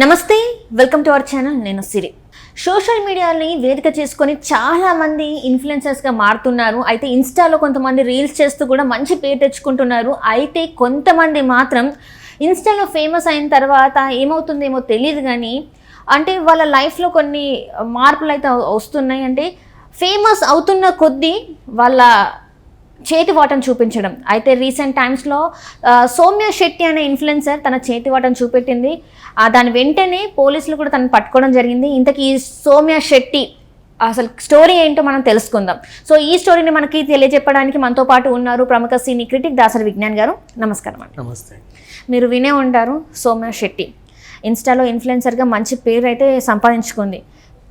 నమస్తే welcome to our channel నేను సిరి. Social మీడియాని వేదిక చేసుకొని చాలామంది ఇన్ఫ్లుయెన్సర్స్గా మారుతున్నారు. అయితే ఇన్స్టాలో కొంతమంది రీల్స్ చేస్తూ కూడా మంచి పేరు తెచ్చుకుంటున్నారు. అయితే కొంతమంది మాత్రం ఇన్స్టాలో ఫేమస్ అయిన తర్వాత ఏమవుతుందేమో తెలియదు కానీ అంటే వాళ్ళ లైఫ్లో కొన్ని మార్పులు అయితే వస్తున్నాయి. అంటే ఫేమస్ అవుతున్న కొద్దీ వాళ్ళ చేతి వాటం చూపించడం. అయితే రీసెంట్ టైమ్స్లో సౌమ్య శెట్టి అనే ఇన్ఫ్లుయెన్సర్ తన చేతి వాటం చూపెట్టింది. దాని వెంటనే పోలీసులు కూడా తనను పట్టుకోవడం జరిగింది. ఇంతకీ సౌమ్య శెట్టి అసలు స్టోరీ ఏంటో మనం తెలుసుకుందాం. సో ఈ స్టోరీని మనకి తెలియజెప్పడానికి మనతో పాటు ఉన్నారు ప్రముఖ సినీ క్రిటిక్ దాసరి విజ్ఞాన్ గారు. నమస్కారం అండి. నమస్తే. మీరు వినే ఉంటారు సౌమ్య శెట్టి. ఇన్స్టాలో ఇన్ఫ్లుయెన్సర్గా మంచి పేరు అయితే సంపాదించుకుంది.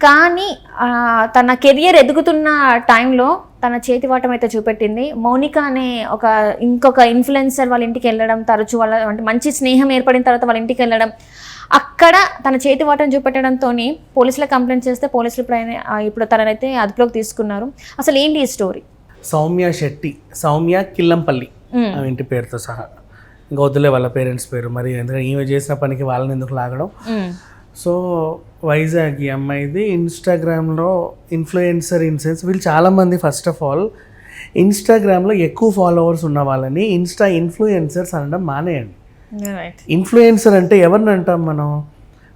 కానీ తన కెరియర్ ఎదుగుతున్న టైంలో తన చేతివాటం అయితే చూపెట్టింది. మౌనిక అనే ఒక ఇంకొక ఇన్ఫ్లుయెన్సర్ వాళ్ళ ఇంటికి వెళ్ళడం తరచు వాళ్ళ అంటే మంచి స్నేహం ఏర్పడిన తర్వాత వాళ్ళ ఇంటికి వెళ్ళడం అక్కడ తన చేతివాటం చూపెట్టడంతో పోలీసులకు కంప్లైంట్ చేస్తే పోలీసులు ఇప్పుడు తననైతే అదుపులోకి తీసుకున్నారు. అసలు ఏంటి ఈ స్టోరీ? సౌమ్య శెట్టి సౌమ్య కిల్లంపల్లి ఇంటి పేరుతో సహా. ఇంకా వద్దులే వాళ్ళ పేరెంట్స్ పేరు మరి ఎందుకంటే ఈమె చేసిన పనికి వాళ్ళని ఎందుకు లాగడం? సో వైజాగ్ ఈ అమ్మాయిది ఇన్స్టాగ్రామ్లో ఇన్ఫ్లుయెన్సర్ ఇన్సెన్స్ వీళ్ళు చాలామంది ఫస్ట్ ఆఫ్ ఆల్ ఇన్స్టాగ్రామ్లో ఎక్కువ ఫాలోవర్స్ ఉన్న వాళ్ళని ఇన్స్టా ఇన్ఫ్లుయెన్సర్స్ అనడం మానేయండి. ఇన్ఫ్లుయెన్సర్ అంటే ఎవరిని అంటాం మనం?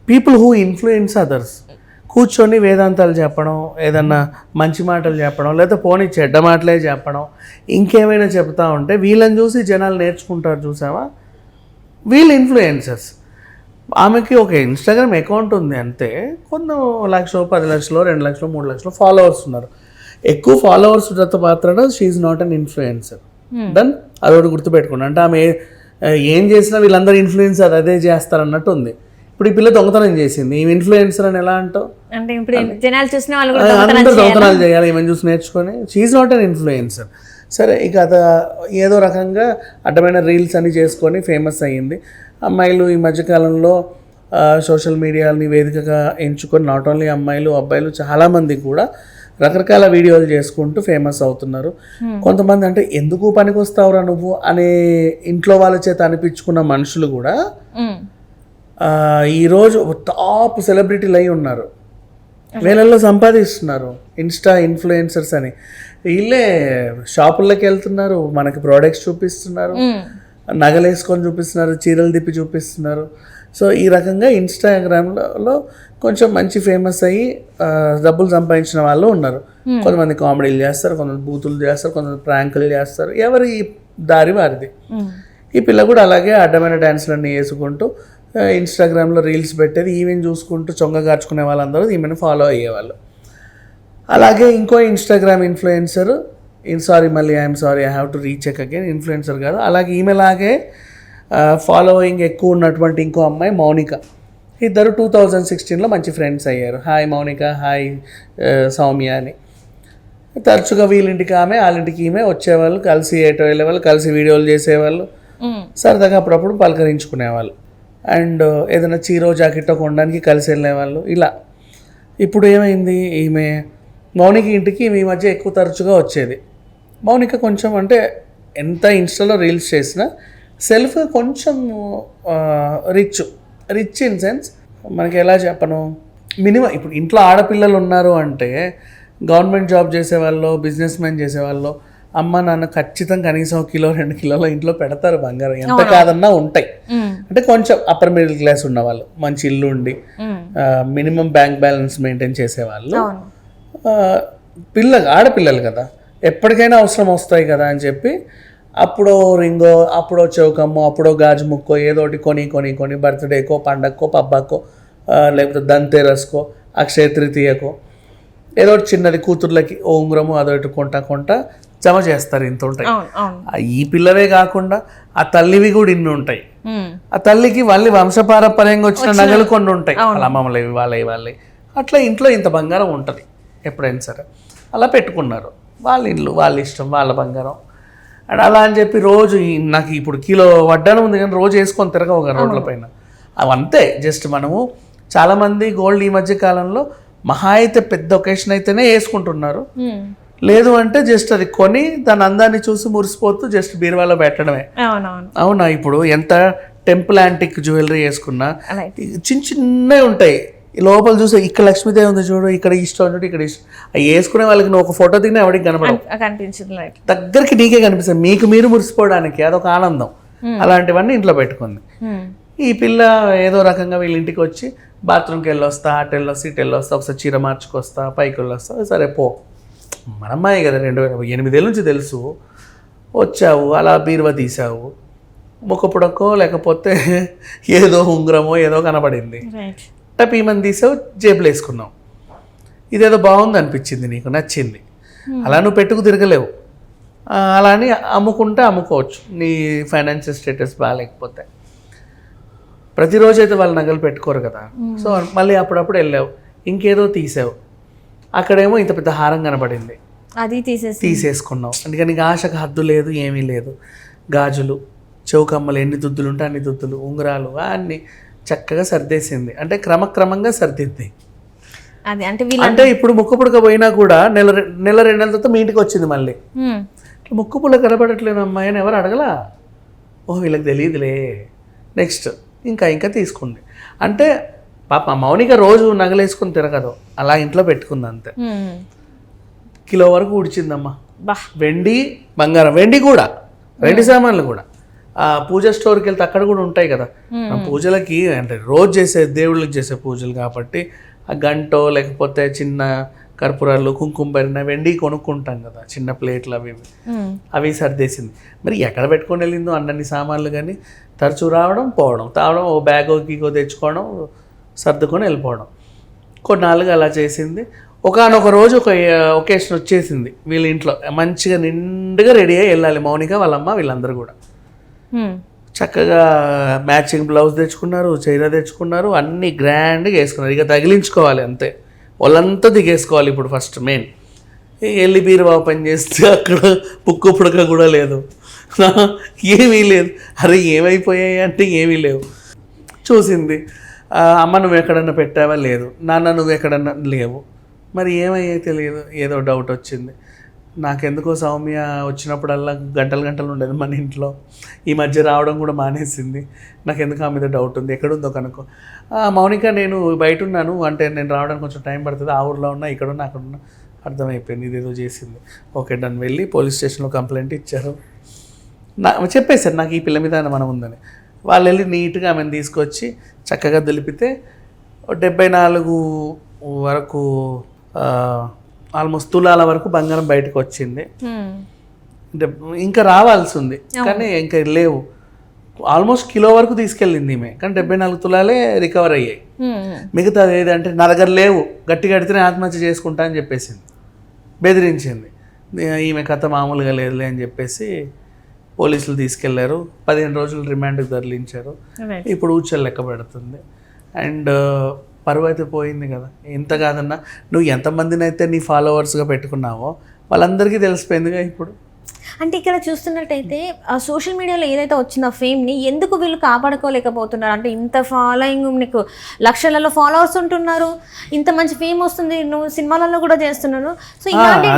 పీపుల్ హూ ఇన్ఫ్లుయెన్స్ అదర్స్ కూర్చొని వేదాంతాలు చెప్పడం ఏదన్నా మంచి మాటలు చెప్పడం లేదా పోనీ చెడ్డ మాటలే చెప్పడం ఇంకేమైనా చెప్తా ఉంటే వీళ్ళని చూసి జనాలు నేర్చుకుంటారు చూసావా? వీళ్ళు ఇన్ఫ్లుయెన్సర్స్ ఆమెకి ఒక ఇన్స్టాగ్రామ్ అకౌంట్ ఉంది అంతే. కొంత లక్షలో పది లక్షలు రెండు లక్షలు మూడు లక్షలు ఫాలోవర్స్ ఉన్నారు. ఎక్కువ ఫాలోవర్స్ ఉన్నంత మాత్రాన she not an influencer then అదొకటి గుర్తుపెట్టుకోండి. అంటే ఆమె ఏ- చేసినా వీళ్ళందరూ ఇన్ఫ్లుయెన్సర్ అదే చేస్తారు అన్నట్టు ఉంది. ఇప్పుడు ఈ పిల్ల దొంగతనం చేసింది. ఈ ఇన్ఫ్లుయెన్సర్ అని ఎలా అంటావు? అంటే ఇప్పుడు జనాలు చూసిన వాళ్ళు కూడా దొంగతనం అందరూ దొంగతనాలు చేయాలి ఏమైనా చూసి నేర్చుకొని. షీఈ్ నాట్ అన్ ఇన్ఫ్లుయెన్సర్ సరే ఇక అత ఏదో రకంగా అడ్డమైన రీల్స్ అని చేసుకొని ఫేమస్ అయ్యింది. అమ్మాయిలు ఈ మధ్యకాలంలో సోషల్ మీడియాని వేదికగా ఎంచుకొని నాట్ ఓన్లీ అమ్మాయిలు అబ్బాయిలు చాలామంది కూడా రకరకాల వీడియోలు చేసుకుంటూ ఫేమస్ అవుతున్నారు. కొంతమంది అంటే ఎందుకు పనికొస్తావురా నువ్వు? అనే ఇంట్లో వాళ్ళ చేత అనిపించుకున్న మనుషులు కూడా ఈరోజు టాప్ సెలబ్రిటీలు అయి ఉన్నారు. వేలల్లో సంపాదిస్తున్నారు. ఇన్స్టా ఇన్ఫ్లుయెన్సర్స్ అని. వీళ్ళే షాపుల్లోకి వెళ్తున్నారు మనకి ప్రోడక్ట్స్ చూపిస్తున్నారు. మ్మ్. నగలు వేసుకొని చూపిస్తున్నారు చీరలు తిప్పి చూపిస్తున్నారు. సో ఈ రకంగా ఇన్స్టాగ్రామ్లో కొంచెం మంచి ఫేమస్ అయ్యి డబ్బులు సంపాదించిన వాళ్ళు ఉన్నారు. కొంతమంది కామెడీలు చేస్తారు కొంతమంది బూతులు చేస్తారు కొంతమంది ప్రాంకులు చేస్తారు. ఎవరి దారి వారిది. మ్మ్. ఈ పిల్ల కూడా అలాగే అడ్డమైన డాన్స్లన్నీ వేసుకుంటూ ఇన్స్టాగ్రామ్లో రీల్స్ పెట్టేది ఈమెను చూసుకుంటూ చొంగ గార్చుకునే వాళ్ళందరూ ఈమెను ఫాలో అయ్యేవాళ్ళు. అలాగే ఇంకో ఇన్స్టాగ్రామ్ ఇన్ఫ్లుయెన్సర్ ఇన్ సారీ మళ్ళీ I'm sorry I have to recheck again influencer కాదు. అలాగే ఈమెలాగే ఫాలోయింగ్ ఎక్కువ ఉన్నటువంటి ఇంకో అమ్మాయి మౌనిక. ఇద్దరు టూ థౌజండ్ సిక్స్టీన్లో మంచి ఫ్రెండ్స్ అయ్యారు. హాయ్ మౌనిక. హాయ్ సౌమ్య అని. తరచుగా వీళ్ళింటికి ఆమె వాళ్ళింటికి ఈమె వచ్చేవాళ్ళు కలిసి ఏటో వెళ్ళేవాళ్ళు కలిసి వీడియోలు చేసేవాళ్ళు. సరదాగా అప్పుడప్పుడు పలకరించుకునేవాళ్ళు. అండ్ ఏదైనా చీరో జాకెట్టో కొనడానికి కలిసి వెళ్ళేవాళ్ళు. ఇలా. ఇప్పుడు ఏమైంది? ఈమె మౌనిక ఇంటికి ఈ మధ్య ఎక్కువ తరచుగా వచ్చేది. మౌనిక కొంచెం అంటే ఎంత ఇన్స్టాలో రీల్స్ చేసినా సెల్ఫ్ కొంచెం రిచ్ రిచ్ ఇన్ సెన్స్ మనకి ఎలా చెప్పను? మినిమం ఇప్పుడు ఇంట్లో ఆడపిల్లలు ఉన్నారు అంటే గవర్నమెంట్ జాబ్ చేసేవాళ్ళు బిజినెస్ మ్యాన్ చేసేవాళ్ళు అమ్మ నాన్న ఖచ్చితంగా కనీసం కిలో రెండు కిలోల ఇంట్లో పెడతారు బంగారం. ఎంత కాదన్నా ఉంటాయి. అంటే కొంచెం అప్పర్ మిడిల్ క్లాస్ ఉన్నవాళ్ళు మంచి ఇల్లు ఉండి. మినిమం బ్యాంక్ బ్యాలెన్స్ మెయింటైన్ చేసేవాళ్ళు. పిల్ల ఆడపిల్లలు కదా. ఎప్పటికైనా అవసరం వస్తాయి కదా అని చెప్పి అప్పుడో రింగో అప్పుడో చౌకమ్మో అప్పుడో గాజు ముక్కో ఏదో ఒకటి కొని కొని కొని బర్త్డేకో పండక్కో పబ్బాకో లేకపోతే దంతేరస్కో అక్షయ తృతీయకో ఏదో ఒకటి చిన్నది కూతుర్లకి ఉంగరము అదొకటి కొంట కొంట జమ చేస్తారు ఇంత ఉంటాయి. ఈ పిల్లవే కాకుండా ఆ తల్లివి కూడా ఇన్ని ఉంటాయి. ఆ తల్లికి మళ్ళీ వంశపారపర్యంగా వచ్చిన నగలు కొన్ని ఉంటాయి. వాళ్ళ అమ్మమ్మలవి వాళ్ళవి వాళ్ళవి. అట్లా ఇంట్లో ఇంత బంగారం ఉంటుంది ఎప్పుడైనా సరే. అలా పెట్టుకున్నారు. వాళ్ళ ఇల్లు వాళ్ళ ఇష్టం వాళ్ళ బంగారం. అండ్ అలా అని చెప్పి రోజు నాకు ఇప్పుడు కిలో వడ్డానం ఉంది కానీ రోజు వేసుకొని తిరగవు రోడ్ల పైన. అవంతే జస్ట్ మనము చాలామంది గోల్డ్ ఈ మధ్య కాలంలో మహా అయితే పెద్ద ఒకేషన్ అయితేనే వేసుకుంటున్నారు. లేదు అంటే జస్ట్ అది కొని దాని అందాన్ని చూసి మురిసిపోతూ జస్ట్ బీరువాలో పెట్టడమే. అవునా? ఇప్పుడు ఎంత టెంపుల్ యాంటిక్ జ్యువెలరీ వేసుకున్నా చిన్న చిన్నవి ఉంటాయి. ఈ లోపల చూస్తే ఇక్కడ లక్ష్మీదేవి ఉంది చూడు ఇక్కడ ఇష్టం చూడు ఇక్కడ ఇష్టం. అవి వేసుకునే వాళ్ళకి నువ్వు ఒక ఫోటో దిగినా ఎవరికి కనపడవు. కనిపించింది దగ్గరికి నీకే కనిపిస్తుంది. మీకు మీరు మురిసిపోవడానికి అదొక ఆనందం. అలాంటివన్నీ ఇంట్లో పెట్టుకుంది. ఈ పిల్ల ఏదో రకంగా వీళ్ళ ఇంటికి వచ్చి బాత్రూమ్కి వెళ్ళొస్తా అటు వెళ్ళొస్తా ఇటు వెళ్ళొస్తా ఒకసారి చీర మార్చుకొస్తా పైకి వెళ్ళొస్తా సరే పో. మన అమ్మాయి కదా రెండు వేల ఎనిమిదేళ్ళ నుంచి తెలుసు. వచ్చావు అలా బీరువా తీసావు ముఖపుడకో లేకపోతే ఏదో ఉంగరమో ఏదో కనబడింది టపీమని తీసావు జేబులు వేసుకున్నావు. ఇదేదో బాగుంది అనిపించింది నీకు నచ్చింది. అలా నువ్వు పెట్టుకు తిరగలేవు. అలా అని అమ్ముకుంటే అమ్ముకోవచ్చు. నీ ఫైనాన్షియల్ స్టేటస్ బాగాలేకపోతే. ప్రతిరోజు అయితే వాళ్ళు నగలు పెట్టుకోరు కదా. సో మళ్ళీ అప్పుడప్పుడు వెళ్ళావు. ఇంకేదో తీసావు. అక్కడేమో ఇంత పెద్ద హారం కనబడింది. అది తీసేసి. తీసేసుకున్నావు. అందుకని నీకు ఆశకు హద్దు లేదు ఏమీ లేదు. గాజులు చౌకమ్మలు ఎన్ని దుద్దులు ఉంటే అన్ని దుద్దులు ఉంగరాలు అన్నీ చక్కగా సర్దేసింది. అంటే క్రమక్రమంగా సర్దిద్ది. అంటే ఇప్పుడు ముక్కు పుడక పోయినా కూడా నెల నెల రెండు నెలల తర్వాత మీ ఇంటికి వచ్చింది మళ్ళీ. ముక్కు పుల్ల కనబడట్లేదు అమ్మాయి అని ఎవరు అడగలా? ఓ వీళ్ళకి తెలియదులే. నెక్స్ట్ ఇంకా ఇంకా తీసుకుంది. అంటే పాప మౌనిక రోజు నగలేసుకుని తిరగదు. అలా ఇంట్లో పెట్టుకుంది అంతే. కిలో వరకు ఉడిచిందమ్మా వెండి బంగారం వెండి కూడా. వెండి సామాన్లు కూడా. పూజ స్టోర్కి వెళ్తే అక్కడ కూడా ఉంటాయి కదా. పూజలకి అంటే రోజు చేసే దేవుళ్ళకి చేసే పూజలు కాబట్టి ఆ గంటో లేకపోతే చిన్న కర్పూరాలు కుంకుమ భరిన వెండి కొనుక్కుంటాం కదా చిన్న ప్లేట్లు అవి. అవి సర్దేసింది. మరి ఎక్కడ పెట్టుకొని వెళ్ళిందో అన్నీ సామాన్లు కానీ తరచూ రావడం పోవడం తావడం ఓ బ్యాగో గీగో తెచ్చుకోవడం సర్దుకొని వెళ్ళిపోవడం. కొన్నాళ్ళుగా అలా చేసింది. ఒకనొక రోజు ఒక ఒకేషన్ వచ్చేసింది వీళ్ళ ఇంట్లో. మంచిగా నిండుగా రెడీ అయ్యి వెళ్ళాలి మౌనిక వాళ్ళమ్మ వీళ్ళందరూ కూడా. Hmm. చక్కగా మ్యాచింగ్ బ్లౌజ్ తెచ్చుకున్నారు చైనా తెచ్చుకున్నారు అన్నీ గ్రాండ్గా వేసుకున్నారు. ఇక తగిలించుకోవాలి అంతే. వాళ్ళంతా దిగేసుకోవాలి ఇప్పుడు ఫస్ట్ మెయిన్ వెళ్ళి బీరువా ఓపెన్ చేస్తే అక్కడ పుక్కు పుడక కూడా లేదు. ఏమీ లేదు. అరే ఏమైపోయాయి అంటే ఏమీ లేవు. చూసింది. అమ్మ నువ్వు ఎక్కడన్నా పెట్టావా? లేదు. నాన్న నువ్వు ఎక్కడన్నా? లేవు. మరి ఏమయ్యాయి తెలియదు. ఏదో డౌట్ వచ్చింది. నాకెందుకో సౌమ్య వచ్చినప్పుడల్లా గంటలు గంటలు ఉండేది మన ఇంట్లో. ఈ మధ్య రావడం కూడా మానేసింది. నాకు ఎందుకు ఆ మీద డౌట్ ఉంది. ఎక్కడుందో కనుక్కో. కనుకో మౌనిక నేను బయట ఉన్నాను అంటే నేను రావడానికి కొంచెం టైం పడుతుంది. ఆ ఊర్లో ఉన్నా ఇక్కడ ఉన్నా అక్కడ ఉన్నా. అర్థమైపోయింది. ఇదేదో చేసింది. Okay done. వెళ్ళి పోలీస్ స్టేషన్లో కంప్లైంట్ ఇచ్చారు. నా చెప్పేశారు. నాకు ఈ పిల్ల మీద మనం ఉందని. వాళ్ళు వెళ్ళి నీట్గా ఆమెను తీసుకొచ్చి చక్కగా దులిపితే డెబ్బై నాలుగు వరకు ఆల్మోస్ట్ తులాల వరకు బంగారం బయటకు వచ్చింది. అంటే ఇంకా రావాల్సి ఉంది కానీ ఇంకా లేవు. ఆల్మోస్ట్ కిలో వరకు తీసుకెళ్ళింది ఈమె కానీ డెబ్బై నాలుగు తులాలే రికవర్ అయ్యాయి. మిగతాది ఏదంటే నా దగ్గర లేవు గట్టి కడితేనే ఆత్మహత్య చేసుకుంటా అని చెప్పేసింది. బెదిరించింది. ఈమె కథ మామూలుగా లేదులే అని చెప్పేసి పోలీసులు తీసుకెళ్ళారు. పదిహేను రోజులు రిమాండ్కి తరలించారు. ఇప్పుడు ఊచలు లెక్క పెడుతుంది. అండ్ పరువు అయితే పోయింది కదా. ఎంత కాదన్నా నువ్వు ఎంతమందిని అయితే నీ ఫాలోవర్స్గా పెట్టుకున్నావో వాళ్ళందరికీ తెలిసిపోయిందిగా ఇప్పుడు. అంటే ఇక్కడ చూస్తున్నట్టయితే ఆ సోషల్ మీడియాలో ఏదైతే వచ్చిందో ఫేమ్ని ఎందుకు వీళ్ళు కాపాడుకోలేకపోతున్నారు? అంటే ఇంత ఫాలోయింగ్ నీకు లక్షలలో ఫాలోవర్స్ ఉంటున్నారు ఇంత మంచి ఫేమ్ వస్తుంది నువ్వు సినిమాలలో కూడా చేస్తున్నారు సో ఇలాంటి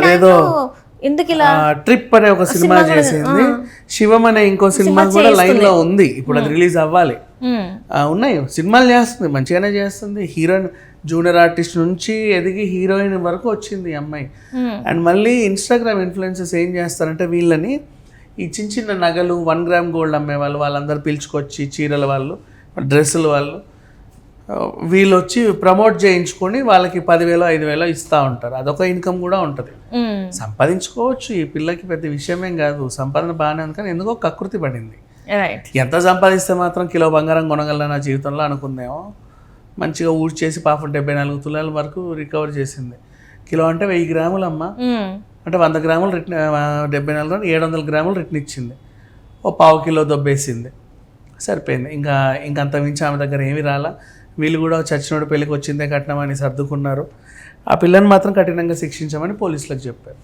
ఎందుకు ఇలా? ట్రిప్ అనే ఒక సినిమా చేసింది. శివం అనే ఇంకో సినిమా కూడా లైన్లో ఉంది. ఇప్పుడు అది రిలీజ్ అవ్వాలి. ఉన్నాయి. సినిమాలు చేస్తుంది. మంచిగానే చేస్తుంది. హీరోయిన్ జూనియర్ ఆర్టిస్ట్ నుంచి ఎదిగి హీరోయిన్ వరకు వచ్చింది అమ్మాయి. మ్మ్. అండ్ మళ్ళీ ఇన్స్టాగ్రామ్ ఇన్ఫ్లుయెన్సెస్ ఏం చేస్తారంటే వీళ్ళని ఈ చిన్న చిన్న నగలు వన్ గ్రామ్ గోల్డ్ అమ్మే వాళ్ళు వాళ్ళందరూ పిలుచుకొచ్చి చీరల వాళ్ళు డ్రెస్సుల వాళ్ళు వీళ్ళు వచ్చి ప్రమోట్ చేయించుకొని వాళ్ళకి పదివేలు ఐదు వేలు ఇస్తూ ఉంటారు. అదొక ఇన్కమ్ కూడా ఉంటుంది. సంపాదించుకోవచ్చు. ఈ పిల్లకి పెద్ద విషయమేం కాదు. సంపాదన బాగానే ఉంది కానీ ఎందుకో కకృతి పడింది. ఎంత సంపాదిస్తే మాత్రం కిలో బంగారం కొనగలను నా జీవితంలో అనుకుందేమో. మంచిగా ఊడ్చేసి పాపం డెబ్బై నాలుగు తులాల వరకు రికవర్ చేసింది. కిలో అంటే వెయ్యి గ్రాములు అమ్మ మ్మ్. అంటే వంద గ్రాములు రిటర్న్ డెబ్బై నాలుగు ఏడు వందల గ్రాములు రిటర్న్ ఇచ్చింది. ఓ పావు కిలో దొబ్బేసింది. సరిపోయింది. ఇంకా ఇంకంత మించి ఆమె దగ్గర ఏమీ రాలా. వీళ్ళు కూడా చచ్చినోడు పెళ్ళికి వచ్చిందే కట్నం అని సర్దుకున్నారు. ఆ పిల్లని మాత్రం కఠినంగా శిక్షించమని పోలీసులకు చెప్పారు.